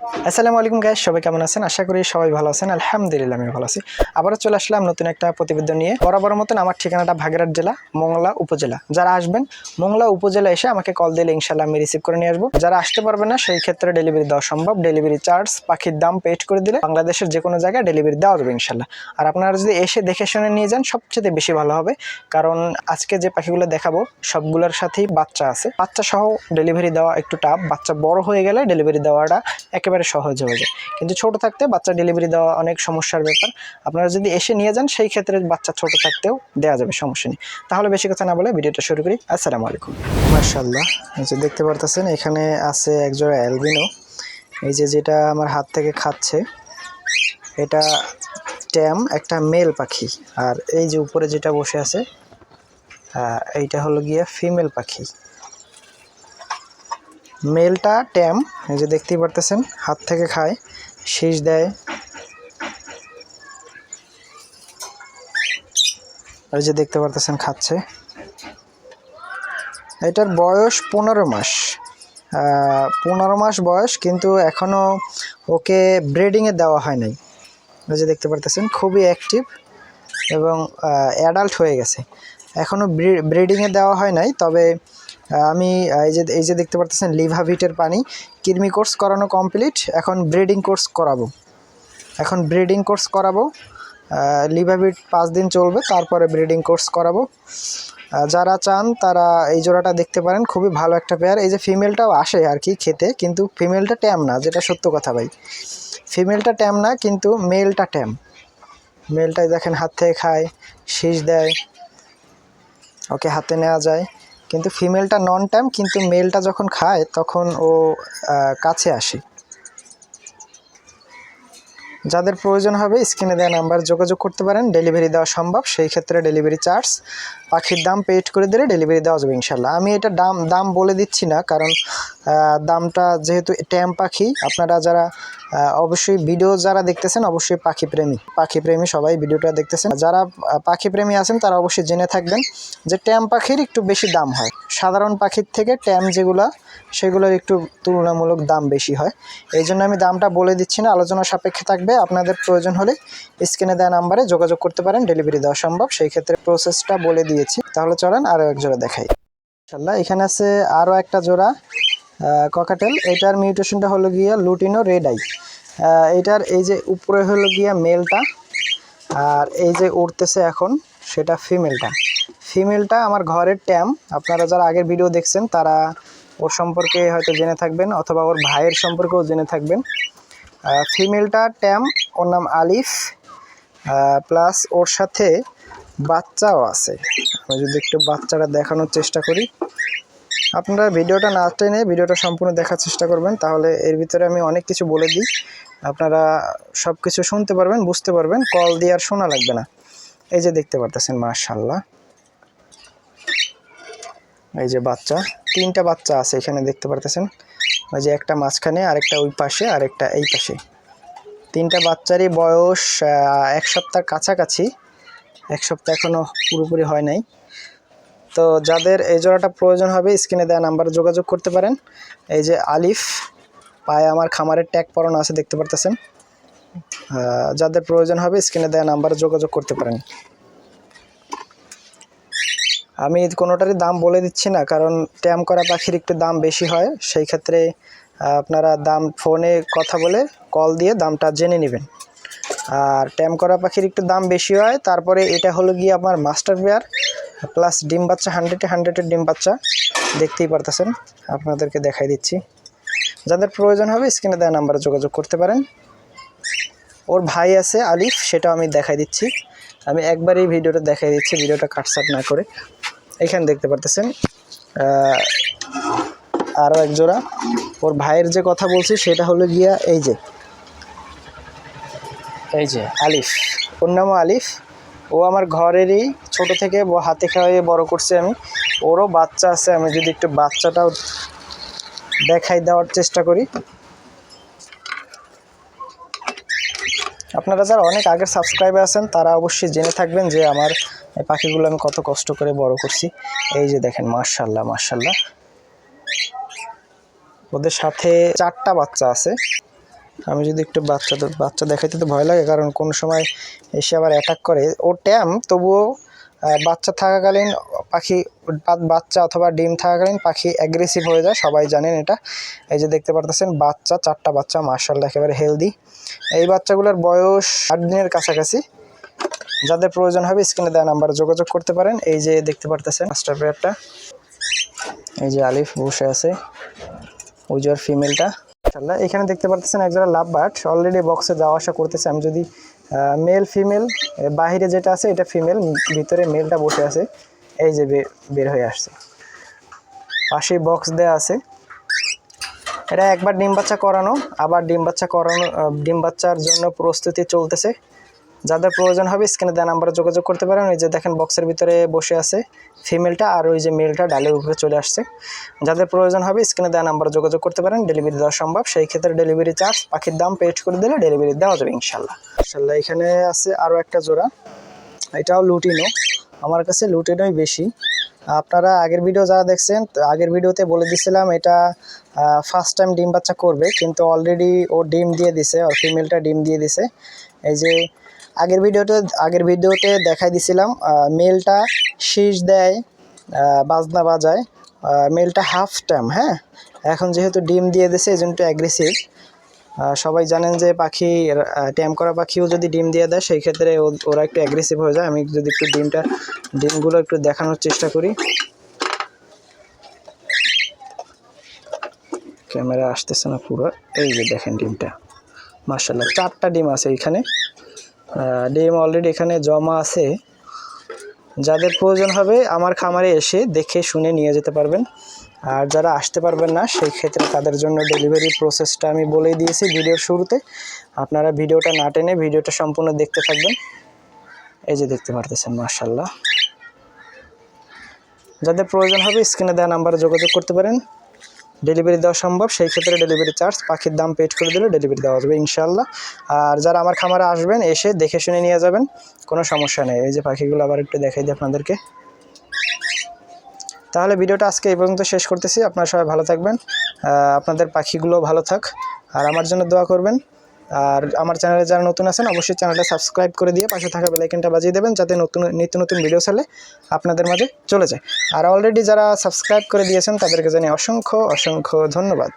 আসসালামু আলাইকুম গ্যাস সবাই কেমন আছেন? আশা করি সবাই ভালো আছেন। আলহামদুলিল্লাহ আমি ভালো আছি। আবারও চলে আসলাম নতুন একটা প্রতিবেদন নিয়ে। বরাবর মতন আমার ঠিকানাটা ভাগেরহাট জেলা, মংলা উপজেলা। যারা আসবেন, মোংলা উপজেলা এসে আমাকে কল দিলে ইনশাল্লাহ আমি রিসিভ করে নিয়ে আসব। যারা আসতে পারবে না, সেই ক্ষেত্রে ডেলিভারি দেওয়া সম্ভব। ডেলিভারি চার্জ পাখির দাম পেড করে দিলে বাংলাদেশের যে কোনো জায়গায় ডেলিভারি দেওয়া যাবে ইনশাল্লাহ আর আপনারা যদি এসে দেখে শুনে নিয়ে যান, সবচেয়ে বেশি ভালো হবে। কারণ আজকে যে পাখিগুলো দেখাবো, সবগুলোর সাথেই বাচ্চা আছে। বাচ্চা সহ ডেলিভারি দেওয়া একটু টাফ বাচ্চা বড় হয়ে গেলে ডেলিভারি দেওয়াটা একেবারে সহজ হয়ে যায়। কিন্তু ছোট থাকতে বাচ্চা ডেলিভারি দেওয়া অনেক সমস্যার ব্যাপার। আপনারা যদি এসে নিয়ে যান, সেই ক্ষেত্রে বাচ্চা ছোট থাকতেও দেওয়া যাবে, সমস্যা নেই। তাহলে বেশি কথা না বলে ভিডিওটা শুরু করি। আসসালামু আলাইকুম। মার্শাল্লাহ যে দেখতে পারতেছেন, এখানে আছে একজোড়া অ্যালবিনো এই যে যেটা আমার হাত থেকে খাচ্ছে, এটা ট্যাম, একটা মেল পাখি। আর এই যে উপরে যেটা বসে আছে এইটা হলো গিয়ে ফিমেল পাখি। মেলটা ট্যাম, এই যে দেখতেই পারতেছেন, হাত থেকে খায়, শীষ দেয়। এই যে দেখতে পারতেছেন, খাচ্ছে। এটার বয়স পনেরো মাস। পনেরো মাস বয়স, কিন্তু এখনও ওকে ব্রিডিংয়ে দেওয়া হয় নাই। এই যে দেখতে পারতেছেন, খুবই অ্যাক্টিভ এবং অ্যাডাল্ট হয়ে গেছে। এখনও ব্রিডিংয়ে দেওয়া হয় নাই, তবে আমি এই যে এই যে দেখতে পারতেছেন লিভাভিটের পানি। কৃমি কোর্স করানো কমপ্লিট। এখন ব্রিডিং কোর্স করাবো। এখন ব্রিডিং কোর্স করাবো। লিভাভিট পাঁচ দিন চলবে, তারপরে ব্রিডিং কোর্স করাবো। যারা চান, তারা এই জোড়াটা দেখতে পারেন। খুবই ভালো একটা পেয়ার এই যে ফিমেলটাও আসে আর কি খেতে, কিন্তু ফিমেলটা ট্যাম না, যেটা সত্য কথা ভাই। ফিমেলটা ট্যাম না, কিন্তু মেলটা ট্যাম মেলটাই দেখেন, হাত থেকে খায়, শীষ দেয়। ওকে, হাতে নেওয়া যায়। কিন্তু ফিমেলটা নন টাইম কিন্তু মেলটা যখন খায়, তখন ও কাছে আসে। যাদের প্রয়োজন হবে, স্ক্রিনে দেওয়া নাম্বার যোগাযোগ করতে পারেন। ডেলিভারি দেওয়া সম্ভব, সেই ক্ষেত্রে ডেলিভারি চার্জ পাখির দাম পেড করে দিলে ডেলিভারি দেওয়া যাবে ইনশাল্লাহ আমি এটা দাম দাম বলে দিচ্ছি না, কারণ দামটা যেহেতু ট্যাম পাখি, আপনারা যারা অবশ্যই ভিডিও যারা দেখতেছেন, অবশ্যই পাখি প্রেমী। পাখি প্রেমী সবাই ভিডিওটা দেখতেছেন। যারা পাখি প্রেমী আছেন, তারা অবশ্যই জেনে থাকবেন যে ট্যাম পাখির একটু বেশি দাম হয়। সাধারণ পাখির থেকে ট্যাম যেগুলা, সেগুলোর একটু তুলনামূলক দাম বেশি হয়। এই জন্য আমি দামটা বলে দিচ্ছি না, আলোচনা সাপেক্ষে থাকবে। আপনাদের প্রয়োজন হলে স্ক্রিনে দেওয়া নাম্বারে যোগাযোগ করতে পারেন, ডেলিভারি দেওয়া সম্ভব। সেই ক্ষেত্রে প্রসেসটা বলে দিয়েছি। তাহলে চলেন আরও এক জোড়া দেখাই। ইনশাল্লাহ এখানে আছে আরও একটা জোড়া। ককাটেল এটার মিউটেশনটা হলো গিয়া লুটিনো রেড আই এটার এই যে উপরে হলো গিয়া মেলটা আর এই যে উঠতেছে এখন, সেটা ফিমেলটা ফিমেলটা আমার ঘরের ট্যাম আপনারা যারা আগের ভিডিও দেখছেন, তারা ওর সম্পর্কে হয়তো জেনে থাকবেন, অথবা ওর ভাইয়ের সম্পর্কেও জেনে থাকবেন। ফিমেলটা ট্যাম ওর নাম আলিফ প্লাস ওর সাথে বাচ্চাও আছে। আমি যদি একটু বাচ্চাটা দেখানোর চেষ্টা করি। আপনারা ভিডিওটা না টেনে ভিডিওটা সম্পূর্ণ দেখার চেষ্টা করবেন, তাহলে এর ভিতরে আমি অনেক কিছু বলে দিই। আপনারা সব কিছু শুনতে পারবেন, বুঝতে পারবেন, কল দিয়ে আর শোনা লাগবে না। এই যে দেখতে পারতেছেন মার্শাল্লাহ এই যে বাচ্চা, তিনটা বাচ্চা আছে এখানে দেখতে পারতেছেন। ওই যে একটা মাঝখানে, আরেকটা ওই পাশে, আরেকটা এই পাশে। তিনটা বাচ্চারই বয়স এক সপ্তাহ কাছাকাছি। এক সপ্তাহ এখনও পুরোপুরি হয় নাই। তো যাদের এই জোড়াটা প্রয়োজন হবে, স্ক্রিনে দেওয়া নাম্বারে যোগাযোগ করতে পারেন। এই যে আলিফ, পায়ে আমার খামারের ট্যাগ পরানো আছে, দেখতে পারতেছেন। যাদের প্রয়োজন হবে, স্ক্রিনে দেওয়া নাম্বারে যোগাযোগ করতে পারেন। আমি কোনোটারই দাম বলে দিচ্ছি না, কারণ ট্যাম করা পাখির একটু দাম বেশি হয়। সেই ক্ষেত্রে আপনারা দাম ফোনে কথা বলে কল দিয়ে দামটা জেনে নেবেন। আর ট্যাম করা পাখির একটু দাম বেশি হয়, তারপরে এটা হলো গিয়ে আমার মাস্টার পেয়ার। প্লাস ডিম বাচ্চা হান্ড্রেডে হান্ড্রেডের ডিম বাচ্চা দেখতেই পারতেছেন। আপনাদেরকে দেখাই দিচ্ছি। যাদের প্রয়োজন হবে স্ক্রিনে দেওয়া নাম্বারে যোগাযোগ করতে পারেন। ওর ভাই আছে আলিফ সেটা আমি দেখাই দিচ্ছি। আমি একবারই ভিডিওটা দেখাই দিচ্ছি ভিডিওটা কাটসাট না করে। এখানে দেখতে পারতেছেন আরও এক জোড়া। ওর ভাইয়ের যে কথা বলছি সেটা হলো গিয়া এই যে এই যে। আলিফ। ওর নামও আলিফ। ও আমার ঘরেরই ছোট থেকে হাতে খাওয়াইয়ে বড় করছি আমি। ওরও বাচ্চা আছে, আমি যদি একটু বাচ্চাটাও দেখাই দেওয়ার চেষ্টা করি। আপনারা যারা অনেক আগের সাবস্ক্রাইবার আছেন, তারা অবশ্যই জেনে থাকবেন যে আমার পাখিগুলো আমি কত কষ্ট করে বড় করছি। এই যে দেখেন মার্শাল্লাহ মার্শাল্লাহ ওদের সাথে চারটা বাচ্চা আছে। আমি যদি একটু বাচ্চাদের, বাচ্চা দেখাইতে তো ভয় লাগে, কারণ কোন সময় এসে আবার অ্যাটাক করে, ও ট্যাম তবুও বাচ্চা থাকাকালীন পাখি বাচ্চা অথবা ডিম থাকাকালীন পাখি অ্যাগ্রেসিভ হয়ে যায়, সবাই জানেন এটা। এই যে দেখতে পারতেছেন, বাচ্চা, চারটা বাচ্চা মার্শাল্লাহ একেবারে হেলদি এই বাচ্চাগুলোর বয়স আট দিনের কাছাকাছি। যাদের প্রয়োজন হবে স্ক্রিনে দেওয়া নাম্বারে যোগাযোগ করতে পারেন। এই যে দেখতে পারতেছেন মাস্টার পেয়ারটা এই যে আলিফ বসে আছে ওই যে ফিমেলটা মাশাআল্লাহ এখানে দেখতে পারতেছেন একজোড়া লাভ বাট অলরেডি বক্সে যাওয়া আসা করতেছে। আমি যদি মেল ফিমেল বাহিরে যেটা আছে, এটা ফিমেল ভিতরে মেলটা বসে আছে। এই যে বের হয়ে আসছে। পাশে বক্স দেওয়া আছে। এটা একবার ডিম বাচ্চা করানো, আবার ডিম বাচ্চা করানো ডিম বাচ্চার জন্য প্রস্তুতি চলতেছে। যাদের প্রয়োজন হবে স্ক্রিনে দেওয়া নাম্বারে যোগাযোগ করতে পারেন। ওই যে দেখেন বক্সের ভিতরে বসে আছে ফিমেলটা আর ওই যে মেলটা ডালের উপরে চলে আসছে। যাদের প্রয়োজন হবে স্ক্রিনে দেওয়া নাম্বারে যোগাযোগ করতে পারেন। ডেলিভারি দেওয়া সম্ভব। সেই ক্ষেত্রে ডেলিভারি চার্জ, পাখির দাম পেড করে দিলে ডেলিভারি দেওয়া যাবে ইনশাল্লাহ। ইনশাল্লাহ এখানে আছে আরও একটা জোড়া। এটাও লুটিনো। আমার কাছে লুটিনোই বেশি। আপনারা আগের ভিডিও যারা দেখছেন আগের ভিডিওতে বলে দিছিলাম এটা ফার্স্ট টাইম ডিম বাচ্চা করবে। কিন্তু অলরেডি ও ডিম দিয়ে দিছে, ওর ফিমেলটা ডিম দিয়ে দিছে। এই যে আগের ভিডিওতে আগের ভিডিওতে দেখাই দিছিলাম মেলটা শীষ দেয় বাজনা বাজায়। মেলটা হাফ টাইম হ্যাঁ? এখন যেহেতু ডিম দিয়ে দিছে এই জন্য অ্যাগ্রেসিভ সবাই জানেন যে পাখি ট্যাম করা পাখিও যদি ডিম দিয়ে দেয় সেই ক্ষেত্রে ওরা একটু অ্যাগ্রেসিভ হয়ে যায়। আমি যদি একটু ডিমটা ডিমগুলো একটু দেখানোর চেষ্টা করি। ক্যামেরা আসতেছে না পুরো। এই যে দেখেন ডিমটা। মার্শাল্লাহ চারটা ডিম আছে আহ, ডিম অলরেডি এখানে জমা আছে। যাদের প্রয়োজন হবে আমার খামারে এসে দেখে শুনে নিয়ে যেতে পারবেন। আর যারা আসতে পারবেন না, সেই ক্ষেত্রে তাদের জন্য ডেলিভারি প্রসেসটা আমি বলেই দিয়েছি ভিডিওর শুরুতে। আপনারা ভিডিওটা না টেনে ভিডিওটা সম্পূর্ণ দেখতে থাকবেন। এই যে দেখতে পারতেছেন মার্শাল্লাহ যাদের প্রয়োজন হবে স্ক্রিনে দেওয়া নাম্বারে যোগাযোগ করতে পারেন। ডেলিভারি দেওয়া সম্ভব, সেই ক্ষেত্রে ডেলিভারি চার্জ পাখির দাম পেড করে দিলে ডেলিভারি দেওয়া যাবে ইনশাল্লাহ আর যারা আমার খামারে আসবেন, এসে দেখে শুনে নিয়ে যাবেন, কোনো সমস্যা নেই। এই যে পাখিগুলো আবার একটু দেখাই দিই আপনাদেরকে। তাহলে ভিডিওটা আজকে এই পর্যন্ত শেষ করতেছি। আপনারা সবাই ভালো থাকবেন। আপনাদের পাখিগুলো ভালো থাক। আর আমার জন্য দোয়া করবেন। আর আমার চ্যানেলে যারা নতুন আছেন, অবশ্যই চ্যানেলটা সাবস্ক্রাইব করে দিয়ে পাশে থাকা বেলাইকনটা বাজিয়ে দেবেন, যাতে নতুন, নিত্য নতুন ভিডিও চালে আপনাদের মাঝে চলে যায়। আর অলরেডি যারা সাবস্ক্রাইব করে দিয়েছেন, তাদেরকে জানি অসংখ্য অসংখ্য ধন্যবাদ।